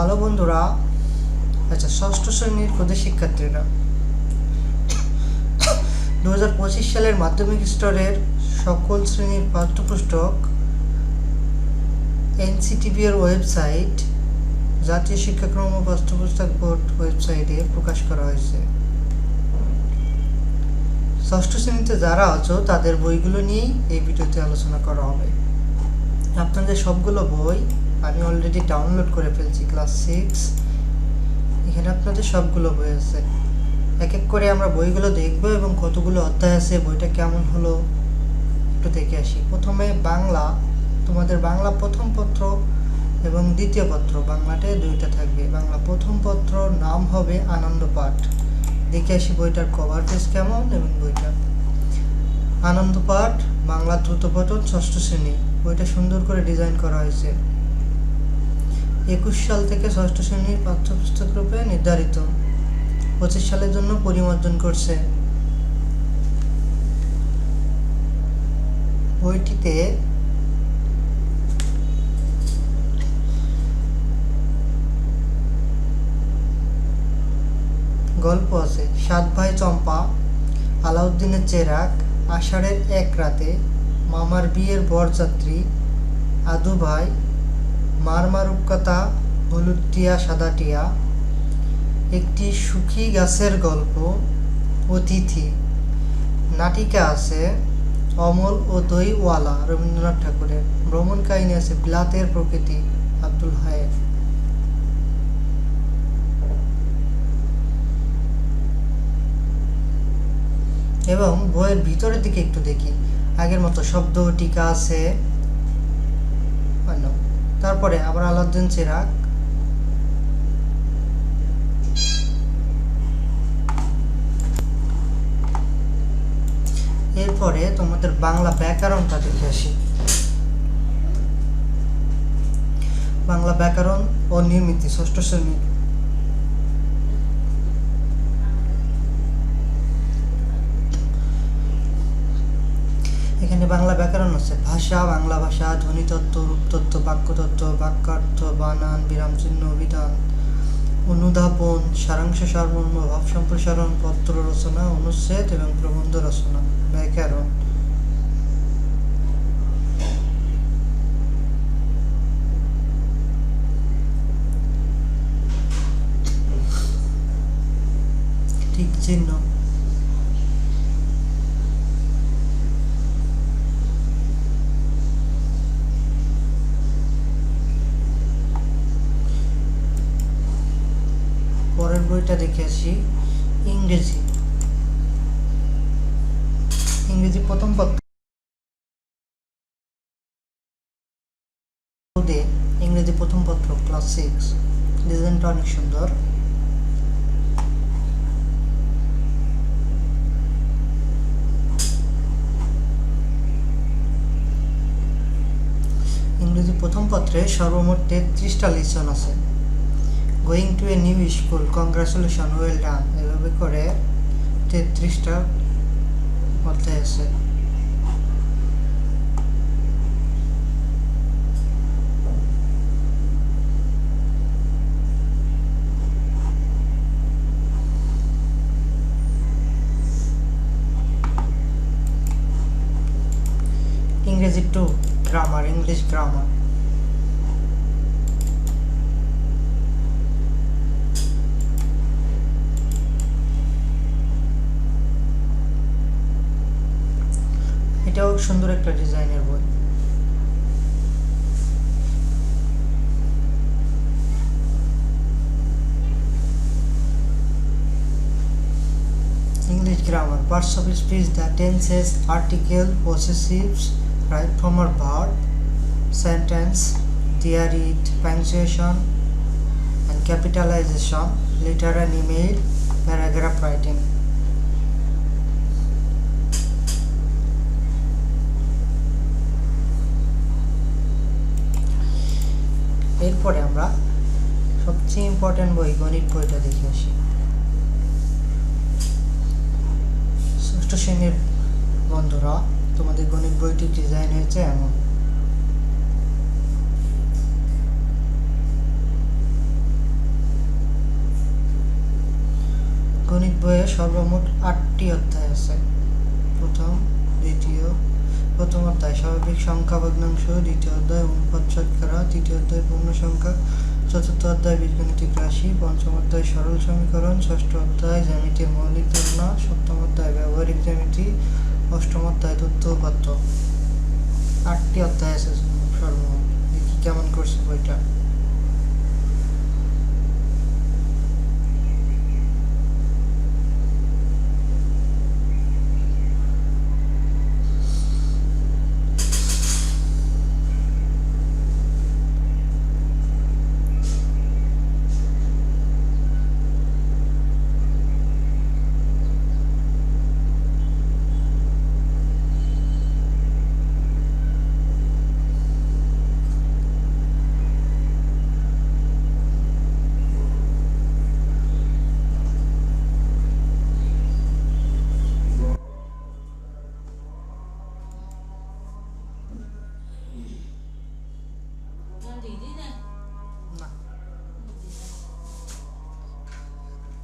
Hello বন্ধুরা আচ্ছা ষষ্ঠ শ্রেণির ক্ষুদে শিক্ষার্থীরা। দু পঁচিশ সালের মাধ্যমিক স্তরের সকল শ্রেণির পাঠ্যপুস্তক এনসিটিভি এর ওয়েবসাইট, জাতীয় শিক্ষাক্রম ও পাঠ্যপুস্তক বোর্ড ওয়েবসাইটে প্রকাশ করা হয়েছে। ষষ্ঠ শ্রেণীতে যারা আছো, তাদের বইগুলো নিয়েই এই ভিডিওতে আলোচনা করা হবে। আপনাদের সবগুলো বই আমি অলরেডি ডাউনলোড করে ফেলছি ক্লাস সিক্স এখানে আপনাদের সবগুলো বই আছে। এক এক করে আমরা বইগুলো দেখব এবং কতগুলো অধ্যায় আছে, বইটা কেমন হলো, একটু দেখে আসি। প্রথমে বাংলা, তোমাদের বাংলা প্রথম পত্র এবং দ্বিতীয় পত্র বাংলাতে দুইটা থাকবে। বাংলা প্রথম পত্র নাম হবে আনন্দ পাঠ। দেখে আসি বইটার কভার পেজ কেমন এবং বইটা। আনন্দ পাঠ, বাংলা দ্রুত পঠন, ষষ্ঠ শ্রেণি। বইটা সুন্দর করে ডিজাইন করা হয়েছে। একুশ সাল থেকে ষষ্ঠ শ্রেণির পাঠ্যপুস্তক রূপে নির্ধারিত। পঁচিশ সালের জন্য পরিমার্জন করছে। বইটিতে গল্প আছে, সাত ভাই চম্পা, আলাউদ্দিনের চেরাক, আষাঢ়ের এক রাতে, মামার বিয়ের বরযাত্রী, আদু ভাই মারমারুক্কতা হলুদ টিয়া সাদা টিয়া একটি সুখী গাছের গল্প, অতিথি। নাটিকা আছে অমল ও দইওয়ালা, রবীন্দ্রনাথ ঠাকুরের। ভ্রমণ কাহিনী আছে বিলাতের প্রকৃতি, আব্দুল হায়ের। এবং বইয়ের ভিতরের দিকে একটু দেখি। আগের মতো শব্দ, টিকা আছে তারপরে আবার আলাউদ্দিন চিরাগ। এরপরে তোমাদের বাংলা ব্যাকরণটা দেখে আসি। বাংলা ব্যাকরণ ও নিয়মিত ষষ্ঠ শ্রেণির। এখানে বাংলা ব্যাকরণ হচ্ছে ভাষা, বাংলা ভাষা ধ্বনিতত্ত্ব রূপতত্ত্ব বাক্যতত্ত্ব বাক্যার্থ, বানান বিরামচিহ্ন অভিধান, অনুধাবন, সারাংশ সারমর্ম ভাব সম্প্রসারণ, পত্র রচনা, অনুচ্ছেদ এবং প্রবন্ধ রচনা, ব্যাকরণ। পরের বইটা দেখে আসি। ইংরেজি। ইংরেজি প্রথম পত্র ইংরেজি প্রথম পত্র, ক্লাস সিক্স। ডিজাইনটা অনেক সুন্দর। ইংরেজি প্রথম পত্রে সর্বমোট তেত্রিশটা লিসন আছে। Going to a new school congratulation well done এভাবে করে তেত্রিশটা অধ্যায় আছে ইংরেজি টু গ্রামার ইংলিশ গ্রামার এটাও সুন্দর একটা ডিজাইনের বই English grammar parts of speech the tenses article possessives right from or verb sentence it punctuation and capitalization letter and email paragraph writing এরপরে আমরা সবচেয়ে ইম্পর্টেন্ট বই গণিত বইটা দেখে আসি। ষষ্ঠ শ্রেণির বন্ধুরা, তোমাদের গণিত বইটি ডিজাইন হয়েছে এমন। গণিত বইয়ে সর্বমোট আটটি অধ্যায় আছে। প্রথম, দ্বিতীয় প্রথম অধ্যায় স্বাভাবিক সংখ্যা ভগ্নাংশ, দ্বিতীয় অধ্যায় অনুপাত শতকরা, তৃতীয় অধ্যায় পূর্ণ সংখ্যা, চতুর্থ অধ্যায় বীজগণিতিক রাশি, পঞ্চম অধ্যায় সরল সমীকরণ, ষষ্ঠ অধ্যায় জ্যামিতির মৌলিক ধারণা, সপ্তম অধ্যায় ব্যবহারিক জ্যামিতি, অষ্টম অধ্যায় তথ্য উপাত্ত আটটি অধ্যায় আছে সর্বমোট। কেমন করছে বইটা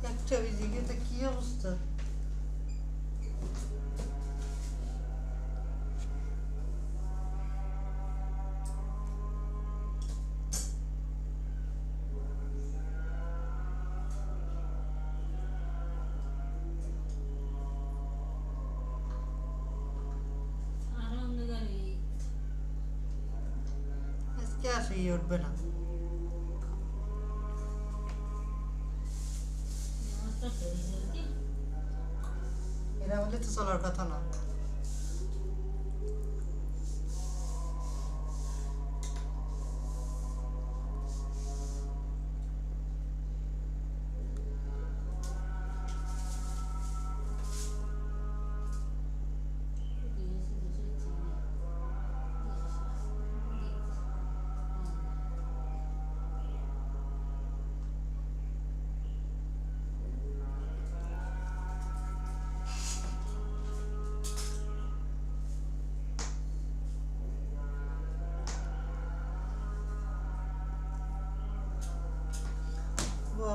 না একটা ওইদিকে তো কি অবস্থা আজকে আসে ইয়ে এরা হলে তো চলার কথা না।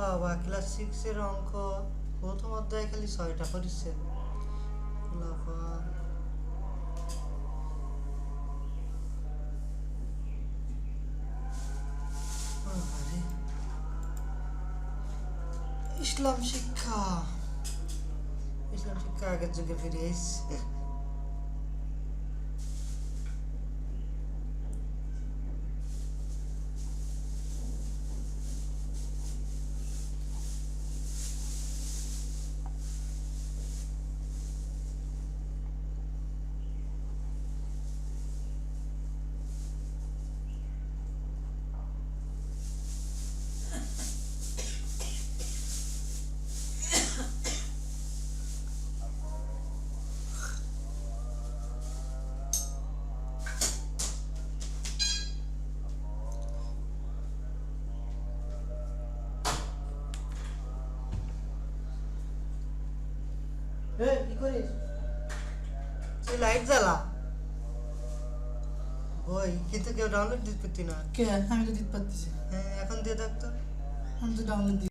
বাবা ক্লাস সিক্স এর অঙ্ক, প্রথম অধ্যায় খালি ছয়টা পড়ছে। ইসলাম শিক্ষা। ইসলাম শিক্ষা আগের যুগে ফিরে এসছে। কি করিস তুই লাইট জ্বালা ওই কিন্তু কেউ ডাউনলোড দিতে পারতি না কে আমি তো দিতে পারতেছি হ্যাঁ এখন দিয়ে দেখ তো আমি তো ডাউনলোড